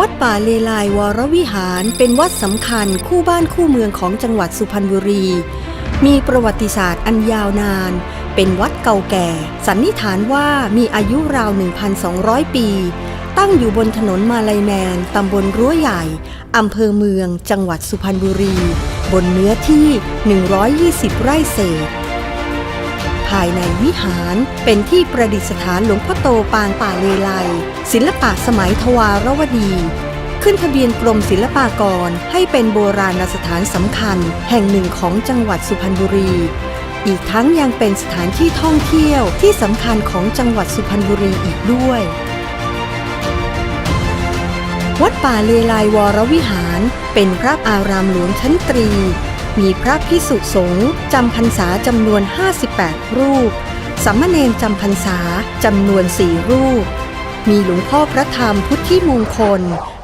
วัดป่าเลไลวรวิหารเป็นวัดสำคัญคู่บ้านคู่เมืองของจังหวัดสุพรรณบุรี มีประวัติศาสตร์อันยาวนาน เป็นวัดเก่าแก่ สันนิษฐานว่ามีอายุราว 1,200 ปี ตั้งอยู่บนถนนมาลัยแมนตำบลรั้วใหญ่อำเภอเมือง จังหวัดสุพรรณบุรี บนเนื้อที่ 120 ไร่เศษ ภายในวิหาร เป็นที่ประดิษฐานหลวงพ่อโตปางป่าเลไลศิลปะสมัยทวารวดี ขึ้นทะเบียนกรมศิลปากรให้เป็นโบราณสถานสำคัญ แห่งหนึ่งของจังหวัดสุพรรณบุรี อีกทั้งยังเป็นสถานที่ท่องเที่ยวที่สำคัญของจังหวัดสุพรรณบุรีอีกด้วยวัดป่าเลไลวรวิหาร เป็นพระอารามหลวงชั้นตรี มีพระพิสุสงฆ์จำพรรษาจำนวน 58 รูป สามเณรจำพรรษาจำนวนสี่รูป มีหลวงพ่อพระธรรมพุทธิมงคล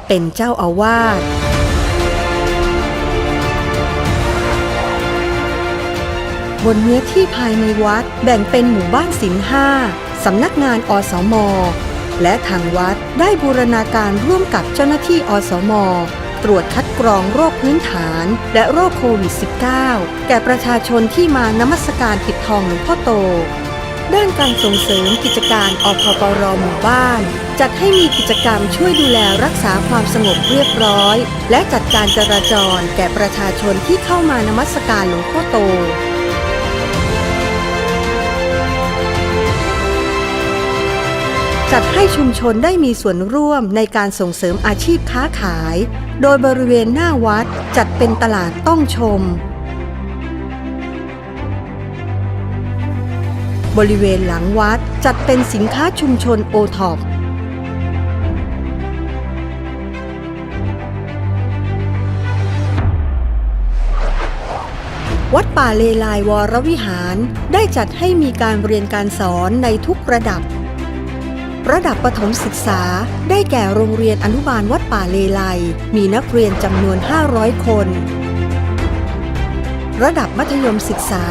เป็นเจ้าอาวาสบนเนื้อที่ภายในวัดแบ่งเป็นหมู่บ้านศิลห้าสำนักงานอสม และทางวัดได้บูรณาการร่วมกับเจ้าหน้าที่อสม ตรวจคัดกรองโรคพื้นฐาน และโรคโควิด -19 แก่ประชาชนที่มานมัสการปิดทองหลวงพ่อโต ด้านการส่งเสริมกิจการอพปรหมู่บ้าน จัดให้มีกิจกรรมช่วยดูแลรักษาความสงบเรียบร้อย และจัดการจราจรแก่ประชาชนที่เข้ามานมัสการหลวงพ่อโตจัดให้ชุมชนได้มีส่วนร่วมในการส่งเสริมอาชีพค้าขาย โดยบริเวณหน้าวัดจัดเป็นตลาดต้องชม บริเวณหลังวัดจัดเป็นสินค้าชุมชนโอท็อปวัดป่าเลไลวรวิหารได้จัดให้มีการเรียนการสอนในทุกระดับ ระดับประถมศึกษาได้แก่โรงเรียนอนุบาลวัดป่าเลไลมีนักเรียนจำนวน 500 คน ระดับมัธยมศึกษา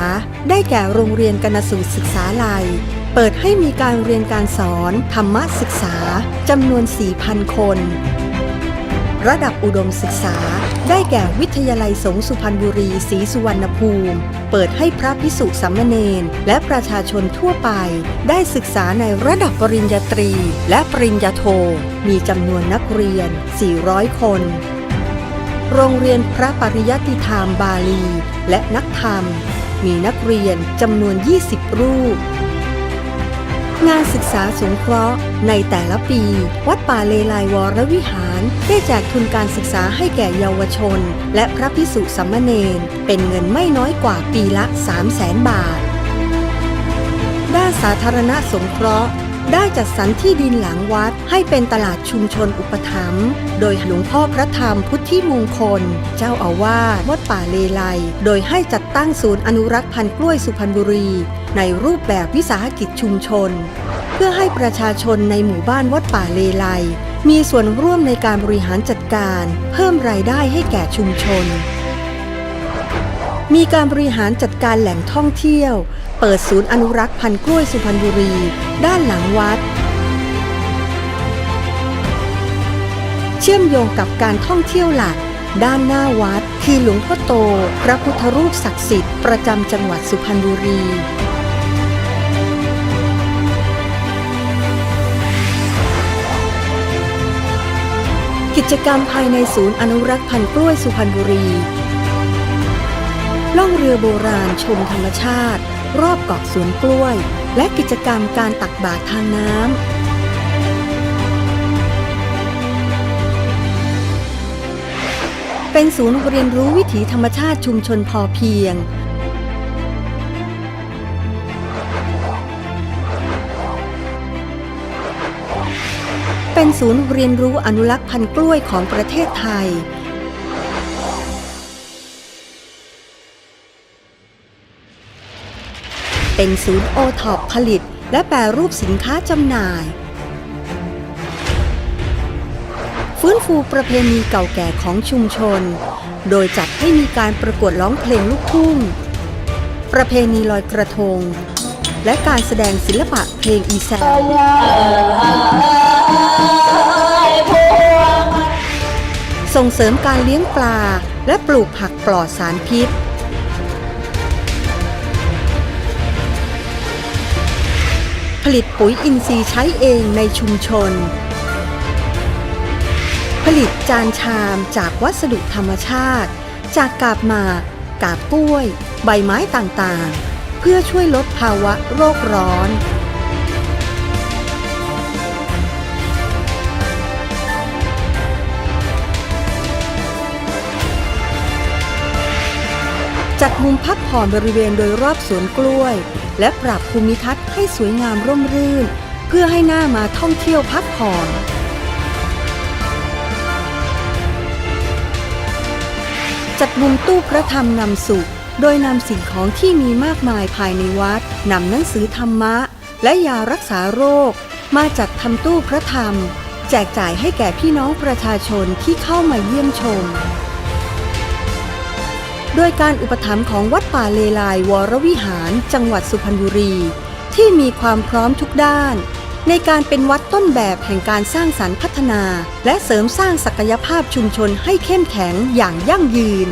ได้แก่โรงเรียนกนสูตรศึกษาลัย เปิดให้มีการเรียนการสอน ธรรมศึกษาจำนวน 4,000 คน ระดับอุดมศึกษา ได้แก่วิทยาลัยสงสุพรรณบุรีศรีสุวรรณภูมิ เปิดให้พระพิสุสามเณรและประชาชนทั่วไป ได้ศึกษาในระดับปริญญาตรี และปริญญาโท มีจำนวนนักเรียน 400 คน โรงเรียนพระปริยัติธรรมบาลี และนักธรรม มีนักเรียนจำนวน 20 รูป งานศึกษาสงเคราะห์ในแต่ละปี วัดป่าเลไลวรวิหาร ได้แจกทุนการศึกษาให้แก่เยาวชน และพระพิสุสัมมเนรเป็นเงินไม่น้อยกว่าปีละ 3 0 0แสนบาท ด้านสาธารณสงเคราะห์ ได้จัดสรรที่ดินหลังวัดให้เป็นตลาดชุมชนอุปถัมภ์โดยหลวงพ่อพระธรรมพุทธิมงคล เจ้าอาวาสวัดป่าเลไลโดยให้จัดตั้งศูนย์อนุรักษ์พันธุ์กล้วยสุพรรณบุรี ในรูปแบบวิสาหกิจชุมชน เพื่อให้ประชาชนในหมู่บ้านวัดป่าเลไลมีส่วนร่วมในการบริหารจัดการ เพิ่มรายได้ให้แก่ชุมชนมีการบริหารจัดการแหล่งท่องเที่ยว เปิดศูนย์อนุรักษ์พันธุ์กล้วยสุพรรณบุรี ด้านหลังวัด เชื่อมโยงกับการท่องเที่ยวหลัก ด้านหน้าวัด คือหลวงพ่อโต พระพุทธรูปศักดิ์สิทธิ์ประจำจังหวัดสุพรรณบุรีกิจกรรมภายในศูนย์อนุรักษ์พันธุ์กล้วยสุพรรณบุรี ล่องเรือโบราณชมธรรมชาติ รอบเกาะสวนกล้วย และกิจกรรมการตักบาตรทางน้ำเป็นศูนย์เรียนรู้วิถีธรรมชาติชุมชนพอเพียง เป็นศูนย์เรียนรู้อนุรักษ์พันธุ์กล้วยของประเทศไทย เป็นศูนย์โอท็อปผลิต และแปรรูปสินค้าจำหน่าย ฟื้นฟูประเพณีเก่าแก่ของชุมชน โดยจัดให้มีการประกวดร้องเพลงลูกทุ่ง ประเพณีลอยกระทง และการแสดงศิลปะเพลงอีสานส่งเสริมการเลี้ยงปลาและปลูกผักปลอดสารพิษ ผลิตปุ๋ยอินทรีย์ใช้เองในชุมชน ผลิตจานชามจากวัสดุธรรมชาติ จากกาบหมากกาบกล้วย ใบไม้ต่างๆ เพื่อช่วยลดภาวะโรคร้อน จัดมุมพักผ่อนบริเวณโดยรอบสวนกล้วย และปรับภูมิทัศน์ให้สวยงามร่มรื่น เพื่อให้หน้ามาท่องเที่ยวพักผ่อนจัดมุมตู้พระธรรมนำสุข โดยนำสิ่งของที่มีมากมายภายในวัดนำหนังสือธรรมะ และยารักษาโรค มาจัดทำตู้พระธรรม แจกจ่ายให้แก่พี่น้องประชาชนที่เข้ามาเยี่ยมชม โดยการอุปถัมภ์ของวัดป่าเลไลวรวิหาร จังหวัดสุพรรณบุรี ที่มีความพร้อมทุกด้าน ในการเป็นวัดต้นแบบแห่งการสร้างสรรค์พัฒนา และเสริมสร้างศักยภาพชุมชนให้เข้มแข็งอย่างยั่งยืน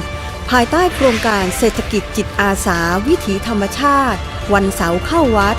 ภายใต้โครงการเศรษฐกิจจิตอาสา วิถีธรรมชาติ วันเสาร์เข้าวัด